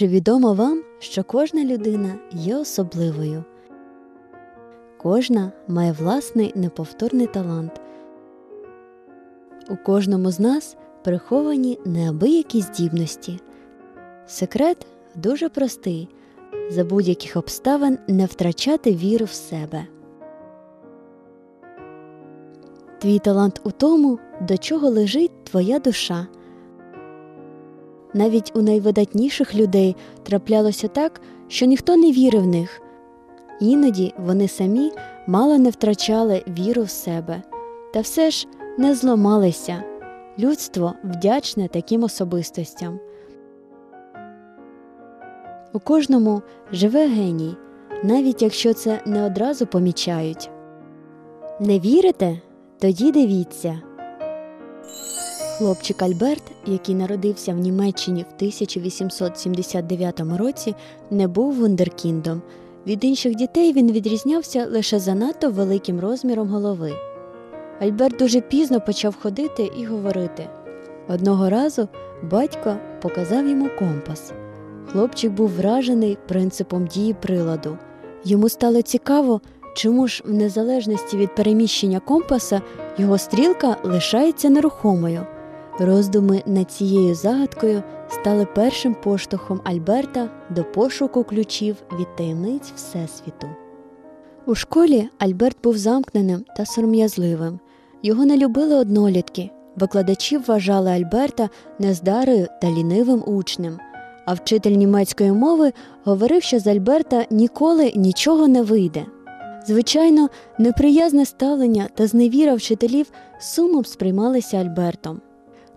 Чи відомо вам, що кожна людина є особливою? Кожна має власний неповторний талант. У кожному з нас приховані неабиякі здібності. Секрет дуже простий за будь-яких обставин не втрачати віру в себе. Твій талант у тому, до чого лежить твоя душа. Навіть у найвидатніших людей траплялося так, що ніхто не вірив в них. Іноді вони самі мало не втрачали віру в себе, та все ж не зламалися. Людство вдячне таким особистостям. У кожному живе геній, навіть якщо це не одразу помічають. Не вірите? Тоді дивіться. Хлопчик Альберт, який народився в Німеччині в 1879 році, не був вундеркіндом. Від інших дітей він відрізнявся лише занадто великим розміром голови. Альберт дуже пізно почав ходити і говорити. Одного разу батько показав йому компас. Хлопчик був вражений принципом дії приладу. Йому стало цікаво, чому ж в незалежності від переміщення компаса його стрілка лишається нерухомою. Роздуми над цією загадкою стали першим поштовхом Альберта до пошуку ключів від таємниць Всесвіту. У школі Альберт був замкненим та сором'язливим. Його не любили однолітки. Викладачі вважали Альберта нездарою та лінивим учнем, а вчитель німецької мови говорив, що з Альберта ніколи нічого не вийде. Звичайно, неприязне ставлення та зневіра вчителів сумом сприймалися Альбертом.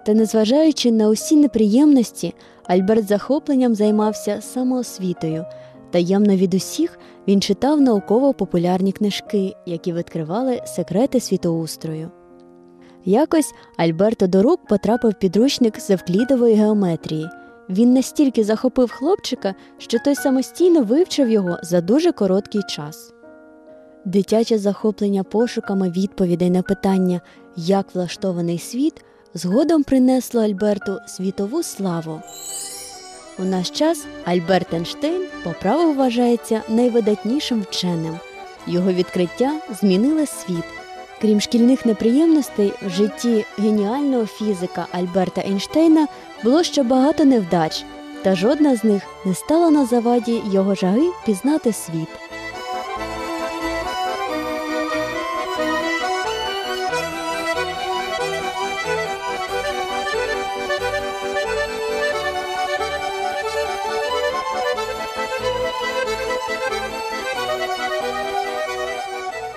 Та, незважаючи на усі неприємності, Альберт захопленням займався самоосвітою. Таємно від усіх він читав науково-популярні книжки, які відкривали секрети світоустрою. Якось Альберто до рук потрапив підручник з евклідової геометрії. Він настільки захопив хлопчика, що той самостійно вивчив його за дуже короткий час. Дитяче захоплення пошуками відповідей на питання, як влаштований світ, згодом принесло Альберту світову славу. У наш час Альберт Ейнштейн по праву вважається найвидатнішим вченим. Його відкриття змінили світ. Крім шкільних неприємностей, в житті геніального фізика Альберта Ейнштейна було ще багато невдач, та жодна з них не стала на заваді його жаги пізнати світ.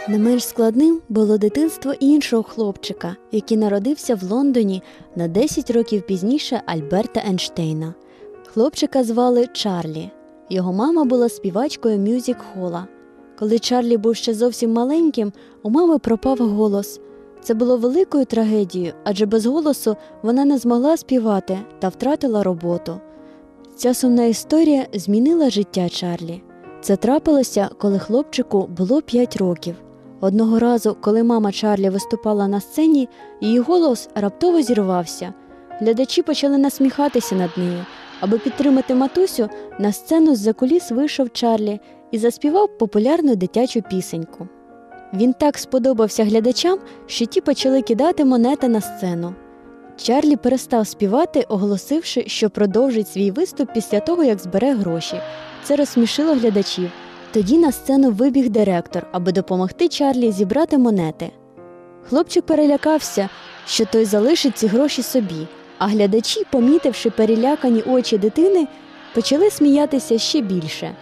Не менш складним було дитинство іншого хлопчика, який народився в Лондоні на 10 років пізніше Альберта Ейнштейна. Хлопчика звали Чарлі. Його мама була співачкою мюзик хола. Коли Чарлі був ще зовсім маленьким, у мами пропав голос. Це було великою трагедією, адже без голосу вона не змогла співати та втратила роботу. Ця сумна історія змінила життя Чарлі. Це трапилося, коли хлопчику було 5 років. Одного разу, коли мама Чарлі виступала на сцені, її голос раптово зірвався. Глядачі почали насміхатися над нею. Аби підтримати матусю, на сцену з-за куліс вийшов Чарлі і заспівав популярну дитячу пісеньку. Він так сподобався глядачам, що ті почали кидати монети на сцену. Чарлі перестав співати, оголосивши, що продовжить свій виступ після того, як збере гроші. Це розсмішило глядачів. Тоді на сцену вибіг директор, аби допомогти Чарлі зібрати монети. Хлопчик перелякався, що той залишить ці гроші собі, а глядачі, помітивши перелякані очі дитини, почали сміятися ще більше.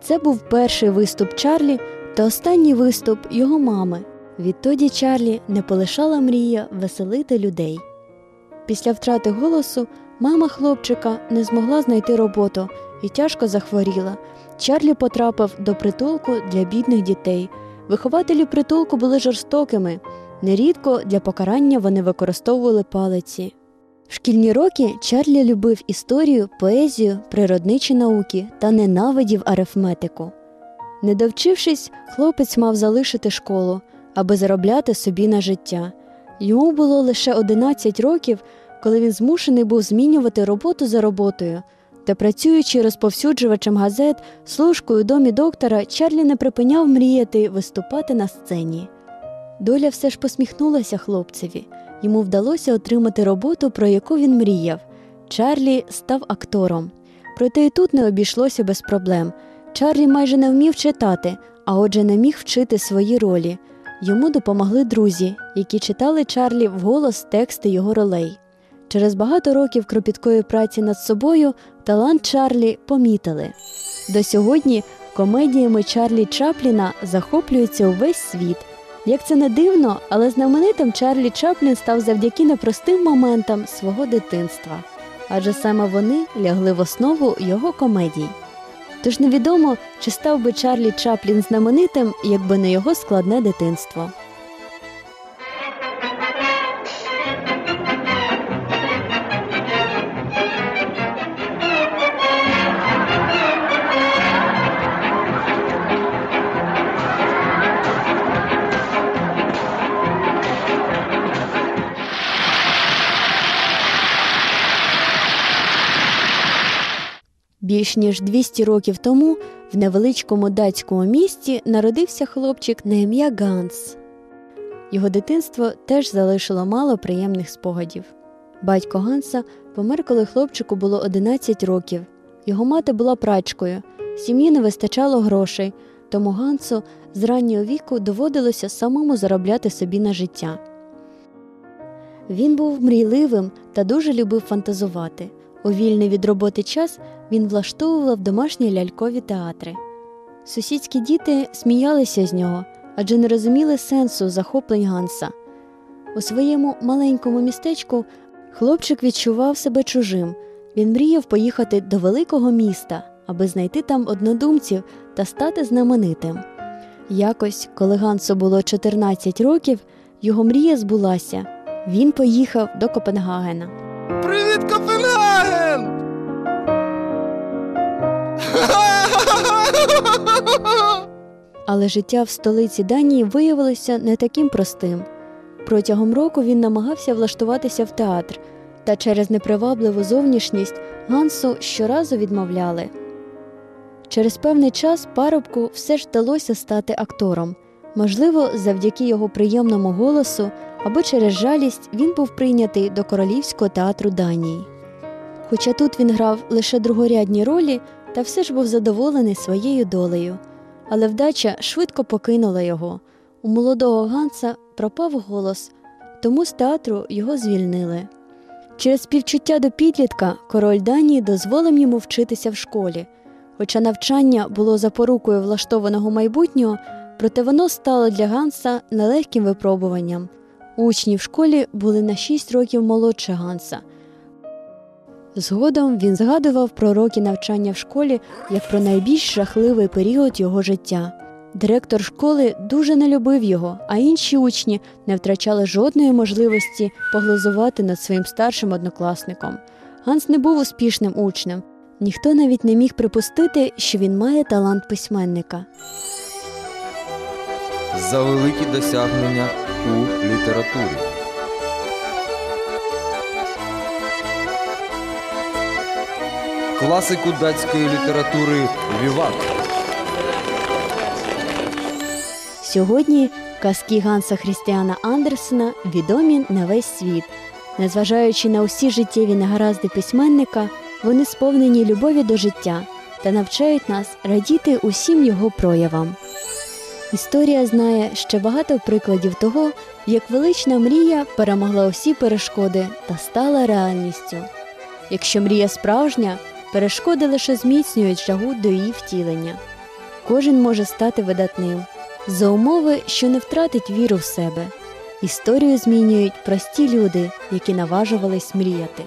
Це був перший виступ Чарлі та останній виступ його мами. Відтоді Чарлі не полишала мрія веселити людей. Після втрати голосу мама хлопчика не змогла знайти роботу і тяжко захворіла. Чарлі потрапив до притулку для бідних дітей. Вихователі притулку були жорстокими. Нерідко для покарання вони використовували палиці. В шкільні роки Чарлі любив історію, поезію, природничі науки та ненавидів арифметику. Не довчившись, хлопець мав залишити школу, аби заробляти собі на життя. Йому було лише 11 років, коли він змушений був змінювати роботу за роботою. Та працюючи розповсюджувачем газет, служкою у домі доктора, Чарлі не припиняв мріяти виступати на сцені. Доля все ж посміхнулася хлопцеві. Йому вдалося отримати роботу, про яку він мріяв. Чарлі став актором. Проте і тут не обійшлося без проблем. Чарлі майже не вмів читати, а отже, не міг вчити свої ролі. Йому допомогли друзі, які читали Чарлі вголос тексти його ролей. Через багато років кропіткої праці над собою талант Чарлі помітили. До сьогодні комедіями Чарлі Чапліна захоплюється увесь світ. Як це не дивно, але знаменитим Чарлі Чаплін став завдяки непростим моментам свого дитинства, адже саме вони лягли в основу його комедій. Тож невідомо, чи став би Чарлі Чаплін знаменитим, якби не його складне дитинство. Більш ніж 200 років тому в невеличкому датському місті народився хлопчик на ім'я Ганс. Його дитинство теж залишило мало приємних спогадів. Батько Ганса помер, коли хлопчику було 11 років. Його мати була прачкою, сім'ї не вистачало грошей, тому Гансу з раннього віку доводилося самому заробляти собі на життя. Він був мрійливим та дуже любив фантазувати. У вільний від роботи час він влаштовував домашні лялькові театри. Сусідські діти сміялися з нього, адже не розуміли сенсу захоплень Ганса. У своєму маленькому містечку хлопчик відчував себе чужим. Він мріяв поїхати до великого міста, аби знайти там однодумців та стати знаменитим. Якось, коли Гансу було 14 років, його мрія збулася. Він поїхав до Копенгагена. Привіт, Копенгаген! Але життя в столиці Данії виявилося не таким простим. Протягом року він намагався влаштуватися в театр, та через непривабливу зовнішність Гансу щоразу відмовляли. Через певний час парубку все ж вдалося стати актором. Можливо, завдяки його приємному голосу або через жалість він був прийнятий до Королівського театру Данії. Хоча тут він грав лише другорядні ролі, та все ж був задоволений своєю долею. Але вдача швидко покинула його. У молодого Ганса пропав голос, тому з театру його звільнили. Через співчуття до підлітка король Данії дозволив йому вчитися в школі. Хоча навчання було запорукою влаштованого майбутнього, проте воно стало для Ганса нелегким випробуванням. Учні в школі були на 6 років молодше Ганса. Згодом він згадував про роки навчання в школі як про найбільш жахливий період його життя. Директор школи дуже не любив його, а інші учні не втрачали жодної можливості поглузувати над своїм старшим однокласником. Ганс не був успішним учнем. Ніхто навіть не міг припустити, що він має талант письменника. За великі досягнення у літературі. Класику датської літератури Віват. Сьогодні казки Ганса Хрістіана Андерсена відомі на весь світ. Незважаючи на усі життєві негаразди письменника, вони сповнені любові до життя та навчають нас радіти усім його проявам. Історія знає ще багато прикладів того, як велична мрія перемогла усі перешкоди та стала реальністю. Якщо мрія справжня, перешкоди лише зміцнюють жагу до її втілення. Кожен може стати видатним за умови, що не втратить віру в себе. Історію змінюють прості люди, які наважувались мріяти.